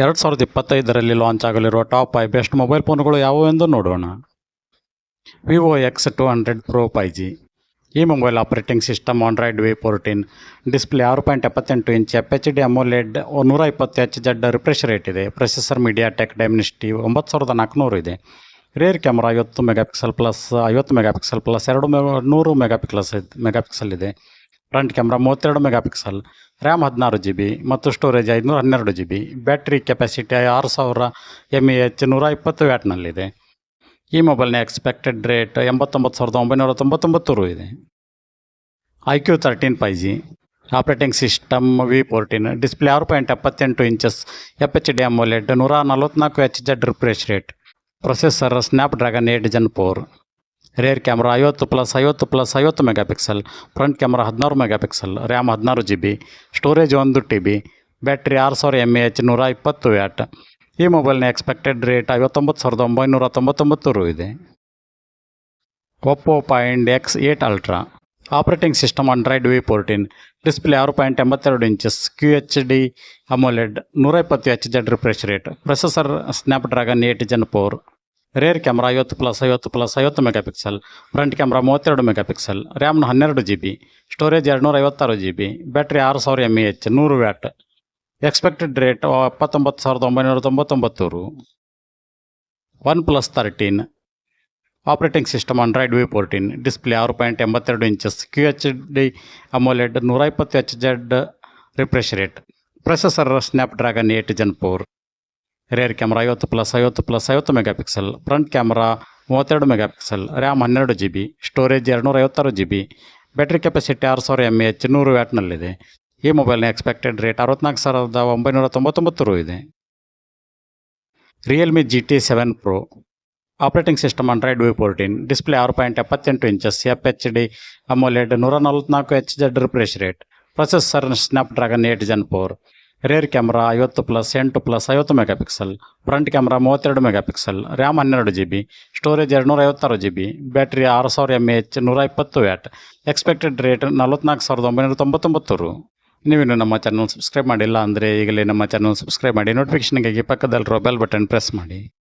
ಎರಡು ಸಾವಿರದ ಇಪ್ಪತ್ತೈದರಲ್ಲಿ ಲಾಂಚ್ ಆಗಲಿರುವ ಟಾಪ್ ಐ ಬೆಸ್ಟ್ ಮೊಬೈಲ್ ಫೋನ್ಗಳು ಯಾವುವು ಎಂದು ನೋಡೋಣ. Vivo X two hundred pro five G. ಈ mobile operating system Android V fourteen. Display ಆರು ಪಾಯಿಂಟ್ ಎಪ್ಪತ್ತೆಂಟು inch, F H D AMOLED ನೂರ ಇಪ್ಪತ್ತು ಎಚ್ ಜಡ್ ರಿಫ್ರೆಶ್ ರೇಟ್ ಇದೆ. ಪ್ರೊಸೆಸರ್ ಮೀಡಿಯಾ ಟೆಕ್ ಡೈಮ್ನಿಸ್ಟಿ ಒಂಬತ್ತು ಸಾವಿರದ ನಾಲ್ಕುನೂರು ಇದೆ. ರೇರ್ ಕ್ಯಾಮ್ರಾ ಐವತ್ತು ಮೆಗಾಪಿಕ್ಸೆಲ್ ಪ್ಲಸ್ ಐವತ್ತು ಮೆಗಾಪಿಕ್ಸೆಲ್ ಪ್ಲಸ್ ಎರಡು ನೂರು ಮೆಗಾಪಿಕ್ಸಲ್ಸ್ ಮೆಗಾಪಿಕ್ಸೆಲ್ ಇದೆ. ಫ್ರಂಟ್ ಕ್ಯಾಮ್ರಾ ಮೂವತ್ತೆರಡು ಮೆಗಾಪಿಕ್ಸೆಲ್, ರ್ಯಾಮ್ ಹದಿನಾರು ಜಿ ಬಿ ಮತ್ತು ಸ್ಟೋರೇಜ್ ಐದುನೂರ ಹನ್ನೆರಡು ಜಿ ಬಿ. ಬ್ಯಾಟ್ರಿ ಕೆಪಾಸಿಟಿ ಆರು ಸಾವಿರ ಎಂ ಎ ಎಚ್ ನೂರ ಇಪ್ಪತ್ತು ವ್ಯಾಟ್ನಲ್ಲಿದೆ. ಈ ಮೊಬೈಲ್ನ ಎಕ್ಸ್ಪೆಕ್ಟೆಡ್ ರೇಟ್ ಎಂಬತ್ತೊಂಬತ್ತು ಸಾವಿರದ ಒಂಬೈನೂರ ತೊಂಬತ್ತೊಂಬತ್ತು ರು ಇದೆ. I Q thirteen five G operating system V fourteen display ಆರು ಪಾಯಿಂಟ್ ಎಪ್ಪತ್ತೆಂಟು inches F H D OLED ನೂರ ನಲ್ವತ್ನಾಲ್ಕು H Z refresh rate processor Snapdragon eight Gen four rear camera ಐವತ್ತು ಪ್ಲಸ್ ಐವತ್ತು ಪ್ಲಸ್ ಐವತ್ತು ಮೆಗಾ ಪಿಕ್ಸೆಲ್ ಫ್ರಂಟ್ ಕ್ಯಾಮ್ರಾ ಹದಿನಾರು megapixel RAM ಹದಿನಾರು G B storage ಒಂದು T B battery ಆರು ಸಾವಿರ M A H ನೂರ ಇಪ್ಪತ್ತು ವ್ಯಾಟ್ ಈ ಮೊಬೈಲ್ನ ಎಕ್ಸ್ಪೆಕ್ಟೆಡ್ ರೇಟ್ ಐವತ್ತೊಂಬತ್ತು ಸಾವಿರದ ಒಂಬೈನೂರ ತೊಂಬತ್ತೊಂಬತ್ತು ರು ಇದೆ. Oppo point X eight ultra operating system Android V fourteen display ಆರು ಪಾಯಿಂಟ್ ಎಂಬತ್ತೆರಡು inches Q H D AMOLED ನೂರ ಇಪ್ಪತ್ತು H Z refresh rate processor Snapdragon eight Gen four rear camera ಐವತ್ತು ಪ್ಲಸ್ ಐವತ್ತು ಪ್ಲಸ್ ಐವತ್ತು ಮೆಗಾ ಪಿಕ್ಸೆಲ್ ಫ್ರಂಟ್ ಕ್ಯಾಮ್ರಾ ಮೂವತ್ತೆರಡು megapixel ರ್ಯಾಮ್ನ ಹನ್ನೆರಡು ಜಿ ಬಿ ಸ್ಟೋರೇಜ್ ಎರಡುನೂರ ಐವತ್ತಾರು ಜಿ ಬಿ ಬ್ಯಾಟ್ರಿ ಆರು ಸಾವಿರ ಎಂ ಎ ಎಚ್ ನೂರು ವ್ಯಾಟ್ ಎಕ್ಸ್ಪೆಕ್ಟೆಡ್ ರೇಟ್ ಎಪ್ಪತ್ತೊಂಬತ್ತು ಸಾವಿರದ ಒಂಬೈನೂರ ತೊಂಬತ್ತೊಂಬತ್ತು ರು OnePlus thirteen operating system Android V fourteen display ಆರು ಪಾಯಿಂಟ್ ಎಂಬತ್ತೆರಡು inches Q H D AMOLED ನೂರ ಇಪ್ಪತ್ತು H Z refresh rate processor Snapdragon eight Gen four rear camera ಐವತ್ತು ಪ್ಲಸ್ ಐವತ್ತು ಪ್ಲಸ್ ಐವತ್ತು ಮೆಗಾ ಪಿಕ್ಸೆಲ್ ಫ್ರಂಟ್ ಕ್ಯಾಮ್ರಾ ಮೂವತ್ತೆರಡು megapixel RAM ಹನ್ನೆರಡು G B storage ಎರಡುನೂರ ಐವತ್ತಾರು ಜಿ ಬಿ ಬ್ಯಾಟ್ರಿ ಕೆಪಾಸಿಟಿ ಆರು ಸಾವಿರ ಎಂ ಎಚ್ ನೂರು ವ್ಯಾಟ್ನಲ್ಲಿದೆ ಈ ಮೊಬೈಲ್ನ ಎಕ್ಸ್ಪೆಕ್ಟೆಡ್ ರೇಟ್ ಅರವತ್ನಾಲ್ಕು ಸಾವಿರದ ಒಂಬೈನೂರ ತೊಂಬತ್ತೊಂಬತ್ತು ರೂ ಇದೆ. Realme G T seven pro operating system Android V fourteen display ಆರು ಪಾಯಿಂಟ್ ಎಪ್ಪತ್ತೆಂಟು inches F H D AMOLED ನೂರ ನಲ್ವತ್ನಾಲ್ಕು H Z refresh rate processor Snapdragon eight Gen four rear camera ಐವತ್ತು ಪ್ಲಸ್ ಎಂಟು ಪ್ಲಸ್ ಐವತ್ತು ಮೆಗಾಪಿಕ್ಸೆಲ್ ಫ್ರಂಟ್ ಕ್ಯಾಮ್ರಾ ಮೂವತ್ತೆರಡು megapixel RAM ಹನ್ನೆರಡು G B storage ಎರಡುನೂರ ಐವತ್ತಾರು ಜಿ ಬಿ ಬ್ಯಾಟ್ರಿ ಆರು ಸಾವಿರ ಎಂ ಎಚ್ ನೂರ ಇಪ್ಪತ್ತು ವ್ಯಾಟ್ ಎಕ್ಸ್ಪೆಕ್ಟೆಡ್ ರೇಟ್ ನಲ್ವತ್ನಾಲ್ಕು ಸಾವಿರದ ಒಂಬೈನೂರ ತೊಂಬತ್ತೊಂಬತ್ತು ರು. ನೀವಿನ್ನು ನಮ್ಮ ಚಾನಲ್ ಸಬ್ಸ್ಕ್ರೈಬ್ ಮಾಡಿಲ್ಲ ಅಂದರೆ ಈಗಲೇ ನಮ್ಮ ಚಾನಲ್ ಸಬ್ಸ್ಕ್ರೈಬ್ ಮಾಡಿ ನೋಟಿಫಿಕೇಷನ್ಗಾಗಿ ಪಕ್ಕದಲ್ಲಿರೋ ಬೆಲ್ ಬಟನ್ ಪ್ರೆಸ್ ಮಾಡಿ.